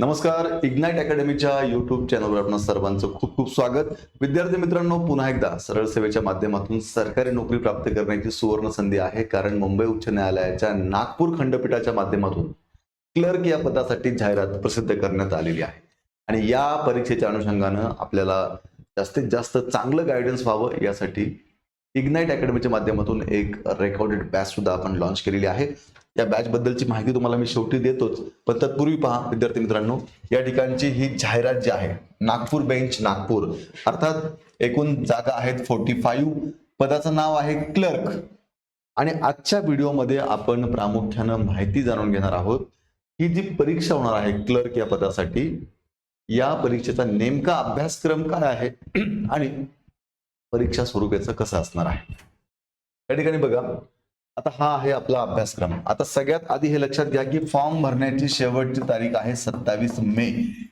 नमस्कार ignite अकॅडमीच्या YouTube चॅनलवर आपण सर्वांचं खूप खूप स्वागत. विद्यार्थी मित्रांनो पुन्हा एकदा सरळ सेवेच्या माध्यमातून सरकारी नोकरी प्राप्त करण्याची सुवर्ण संधी आहे. कारण मुंबई उच्च न्यायालयाच्या नागपूर खंडपीठाच्या माध्यमातून क्लर्क या पदासाठी जाहिरात प्रसिद्ध करण्यात आलेली आहे. आणि या परीक्षेच्या अनुषंगानं आपल्याला जास्तीत जास्त चांगलं गायडन्स व्हावं यासाठी इग्नाइट अकॅडमीच्या माध्यमातून एक रेकॉर्डेड बॅच सुद्धा आपण लॉन्च केलेली आहे. या बॅच बद्दलची माहिती तुम्हाला मी शेवटी देतोच. पण तत्पूर्वी पहा विद्यार्थी मित्रांनो या ठिकाणची ही जाहिरात जी आहे नागपूर बेंच नागपूर. अर्थात एकूण जागा आहेत फोर्टी फाईव्ह पदाचं नाव आहे क्लर्क आणि आजच्या व्हिडिओमध्ये आपण प्रामुख्यानं माहिती जाणून घेणार आहोत ही जी परीक्षा होणार आहे क्लर्क या पदासाठी या परीक्षेचा नेमका अभ्यासक्रम काय आहे आणि परीक्षा स्वरूपाचं कसं असणार आहे. या ठिकाणी बघा आता हा आहे आपला अभ्यासक्रम. आता सगळ्यात आधी हे लक्षात घ्या की फॉर्म भरण्याची शेवटची तारीख आहे सत्तावीस मे.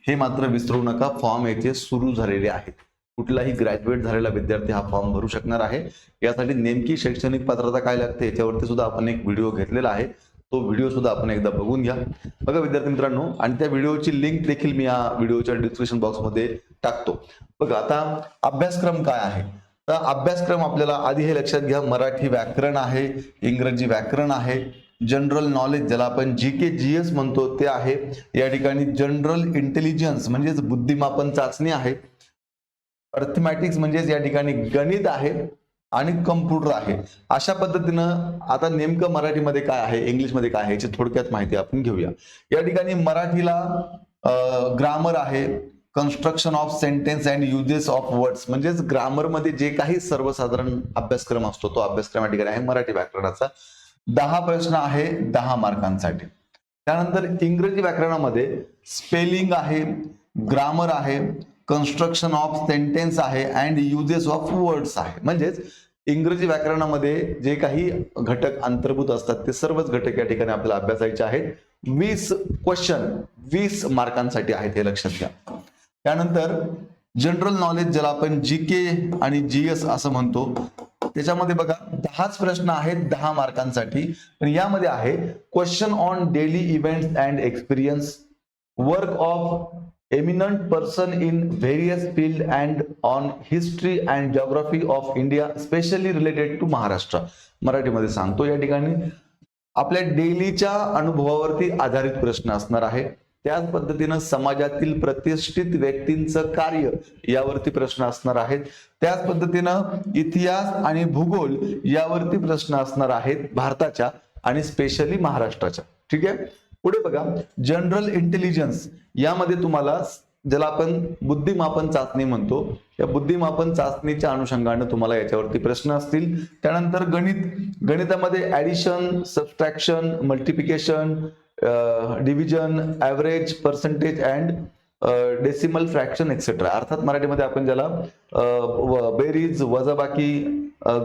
हे मात्र विसरू नका फॉर्म याचे सुरू झालेले आहेत. कुठलाही ग्रॅज्युएट झालेला विद्यार्थी हा फॉर्म भरू शकणार आहे. यासाठी नेमकी शैक्षणिक पात्रता काय लागते याच्यावरती सुद्धा आपण एक व्हिडिओ घेतलेला आहे. तो व्हिडिओ सुद्धा आपण एकदा बघून घ्या. बघा विद्यार्थी मित्रांनो आणि त्या व्हिडिओची लिंक देखील मी या व्हिडिओच्या डिस्क्रिप्शन बॉक्समध्ये टाकतो. बघा आता अभ्यासक्रम काय आहे? तर अभ्यासक्रम आपल्याला आधी हे लक्षात घ्या. मराठी व्याकरण आहे इंग्रजी व्याकरण आहे. जनरल नॉलेज ज्याला आपण जी के जी एस म्हणतो ते आहे. या ठिकाणी जनरल इंटेलिजन्स म्हणजेच बुद्धिमापन चाचणी आहे. अर्थमॅटिक्स म्हणजेच या ठिकाणी गणित आहे आणि कम्प्युटर आहे. अशा पद्धतीनं आता नेमकं मराठीमध्ये काय आहे इंग्लिशमध्ये काय आहे याची थोडक्यात माहिती आपण घेऊया. या ठिकाणी मराठीला ग्रामर आहे. Construction of sentence and usages of words म्हणजेच ग्रामरमध्ये जे काही सर्वसाधारण अभ्यासक्रम असतो तो अभ्यासक्रम या ठिकाणी आहे मराठी व्याकरणाचा. दहा प्रश्न आहे दहा मार्कांसाठी. त्यानंतर इंग्रजी व्याकरणामध्ये स्पेलिंग आहे ग्रामर आहे कन्स्ट्रक्शन ऑफ सेंटेन्स आहे अँड युजेस ऑफ वर्ड्स आहे. म्हणजेच इंग्रजी व्याकरणामध्ये जे काही घटक अंतर्भूत असतात ते सर्वच घटक या ठिकाणी आपल्याला अभ्यासायचे आहेत. वीस क्वेश्चन वीस मार्कांसाठी आहेत हे लक्षात घ्या. त्यानंतर जनरल नॉलेज ज्याला आपण जी के आणि जी एस असं म्हणतो त्याच्यामध्ये बघा दहाच प्रश्न आहेत दहा मार्कांसाठी. पण यामध्ये आहे question on daily events and experience work of eminent person in various field and on history and geography of India specially related to Maharashtra मराठीमध्ये सांगतो या ठिकाणी. आपल्या डेलीच्या अनुभवावरती आधारित प्रश्न असणार आहे. त्याच पद्धतीनं समाजातील प्रतिष्ठित व्यक्तींचं कार्य यावरती प्रश्न असणार आहेत. त्याच पद्धतीनं इतिहास आणि भूगोल यावरती प्रश्न असणार आहेत भारताच्या आणि स्पेशली महाराष्ट्राच्या. ठीक आहे? पुढे बघा. जनरल इंटेलिजन्स यामध्ये तुम्हाला ज्याला आपण बुद्धिमापन चाचणी म्हणतो या बुद्धिमापन चाचणीच्या अनुषंगानं तुम्हाला याच्यावरती प्रश्न असतील. त्यानंतर गणित. गणितामध्ये addition subtraction multiplication division average percentage and decimal fraction etcetera अर्थात मराठीमध्ये आपण ज्याला बेरीज वजाबाकी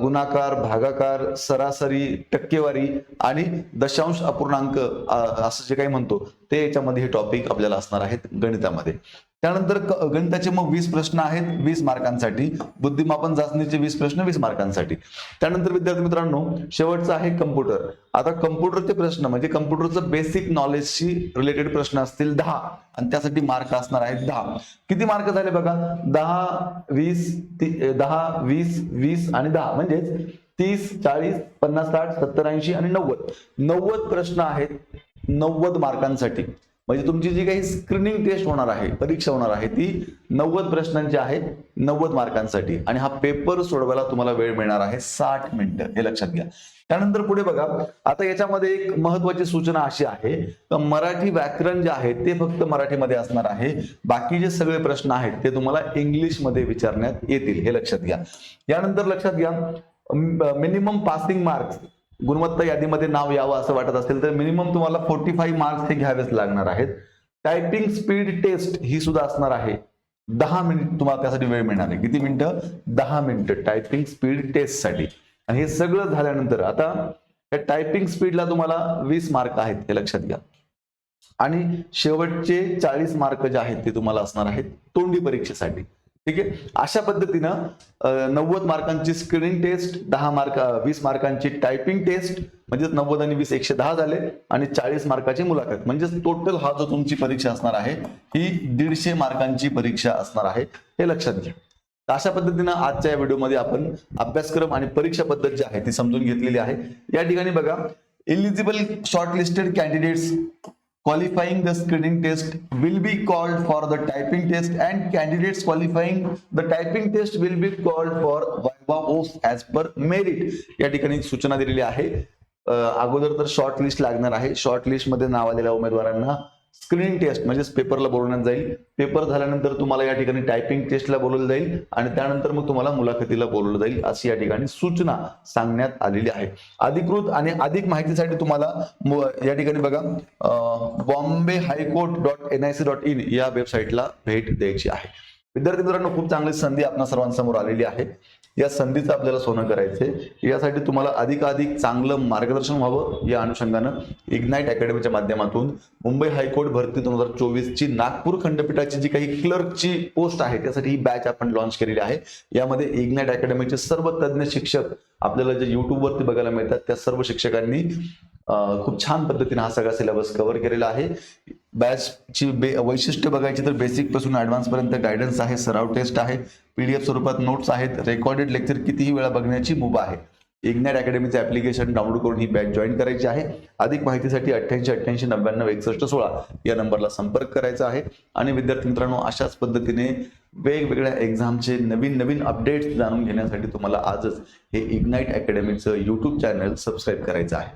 गुणाकार भागाकार सरासरी टक्केवारी आणि दशांश अपूर्णांक असं जे काही म्हणतो ते याच्यामध्ये हे टॉपिक आपल्याला असणार आहेत गणितामध्ये. त्यानंतर गणिताचे मग वीस प्रश्न आहेत वीस मार्कांसाठी. बुद्धिमापन चाचणीचे वीस प्रश्न वीस मार्कांसाठी. त्यानंतर विद्यार्थी मित्रांनो शेवटचं आहे कम्प्युटर आता कम्प्युटरचे प्रश्न म्हणजे कम्प्युटरचं बेसिक नॉलेजशी रिलेटेड प्रश्न असतील दहा. आणि त्यासाठी मार्क असणार आहेत दहा. किती मार्क झाले बघा? दहा वीस दहा वीस वीस आणि दहा. म्हणजेच तीस चाळीस पन्नास साठ सत्तर ऐंशी आणि नव्वद. नव्वद प्रश्न आहेत नव्वद मार्कांसाठी. म्हणजे तुमची जी काही स्क्रीनिंग टेस्ट होणार आहे परीक्षा होणार आहे ती नव्वद प्रश्नांची आहे नव्वद मार्कांसाठी. आणि हा पेपर सोडवायला तुम्हाला वेळ मिळणार आहे साठ मिनिटं. हे लक्षात घ्या. त्यानंतर पुढे बघा आता याच्यामध्ये एक महत्वाची सूचना अशी आहे तर मराठी व्याकरण जे आहे ते फक्त मराठीमध्ये असणार आहे. बाकी जे सगळे प्रश्न आहेत ते तुम्हाला इंग्लिशमध्ये विचारण्यात येतील. हे लक्षात घ्या. यानंतर लक्षात घ्या मिनिमम पासिंग मार्क्स गुणवत्ता यादीमध्ये नाव यावं असं वाटत असेल तर मिनिमम तुम्हाला फोर्टी फाईव्ह मार्क्स हे घ्यावेच लागणार आहेत. टायपिंग स्पीड टेस्ट ही सुद्धा असणार आहे. दहा मिनिट तुम्हाला त्यासाठी वेळ मिळणार आहे. किती मिनिटं? दहा मिनिटं टायपिंग स्पीड टेस्टसाठी आणि हे सगळं झाल्यानंतर आता या टायपिंग स्पीडला तुम्हाला वीस मार्क आहेत हे लक्षात घ्या. आणि शेवटचे चाळीस मार्क जे आहेत ते तुम्हाला असणार आहेत तोंडी परीक्षेसाठी. ठीक आहे? अशा पद्धतीनं नव्वद मार्कांची स्क्रीनिंग टेस्ट दहा मार्क वीस मार्कांची टायपिंग टेस्ट म्हणजेच नव्वद आणि वीस एकशे दहा झाले आणि चाळीस मार्काची मुलाखत. म्हणजेच टोटल हा जो तुमची परीक्षा असणार आहे ही दीडशे मार्कांची परीक्षा असणार आहे हे लक्षात घ्या. अशा पद्धतीनं आजच्या या व्हिडिओमध्ये आपण अभ्यासक्रम आणि परीक्षा पद्धत जी आहे ती समजून घेतलेली आहे. या ठिकाणी बघा eligible shortlisted candidates qualifying the screening test will be called for the typing test and candidates qualifying the typing test will be called for viva oath as per merit या ठिकाणी सूचना दिलेली आहे अगोदर तर शॉर्ट लिस्ट लागणार आहे short लिस्टमध्ये नाव आलेल्या उमेदवारांना स्क्रीन टेस्ट म्हणजेच पेपरला बोलवण्यात जाईल. पेपर झाल्यानंतर तुम्हाला या ठिकाणी टायपिंग टेस्टला बोलवलं जाईल आणि त्यानंतर मग तुम्हाला मुलाखतीला बोलवलं जाईल. अशी या ठिकाणी सूचना सांगण्यात आलेली आहे. अधिकृत आणि अधिक माहितीसाठी तुम्हाला या ठिकाणी बघा Bombay high court dot N I C dot in या वेबसाईटला भेट द्यायची आहे. विद्यार्थी मित्रांनो खूप चांगली संधी आपल्या सर्वांसमोर आलेली आहे. या संधीचं आपल्याला सोनं करायचंय. यासाठी तुम्हाला अधिकाधिक चांगलं मार्गदर्शन व्हावं या अनुषंगानं इग्नाईट अकॅडमीच्या माध्यमातून मुंबई हायकोर्ट भरती दोन हजार चोवीस ची नागपूर खंडपीठाची जी काही क्लर्कची पोस्ट आहे त्यासाठी ही बॅच आपण लॉन्च केलेली आहे. यामध्ये इग्नाईट अकॅडमीचे सर्व तज्ज्ञ शिक्षक आपल्याला जे युट्यूबवरती बघायला मिळतात त्या सर्व शिक्षकांनी खूप छान पद्धतीने हा सगळा सिलेबस कव्हर केलेला आहे. बॅचची बे वैशिष्ट्य बघायची तर बेसिकपासून ऍडव्हान्स पर्यंत गायडन्स आहे सराव टेस्ट आहे पीडीएफ स्वरूपात नोट्स आहेत रेकॉर्डेड लेक्चर कितीही वेळा बघण्याची मुभा आहे. इग्नाईट अकॅडमीचं ऍप्लिकेशन डाउनलोड करून ही बॅच जॉईन करायची आहे. अधिक माहितीसाठी अठ्ठ्याऐंशी अठ्ठ्याऐंशी नव्याण्णव एकसष्ट सोळा या नंबरला संपर्क करायचा आहे. आणि विद्यार्थी मित्रांनो अशाच पद्धतीने वेगवेगळ्या एक्झामचे नवीन नवीन अपडेट्स जाणून घेण्यासाठी तुम्हाला आजच हे इग्नाईट अकॅडमीचं यूट्यूब चॅनल सबस्क्राईब करायचं आहे.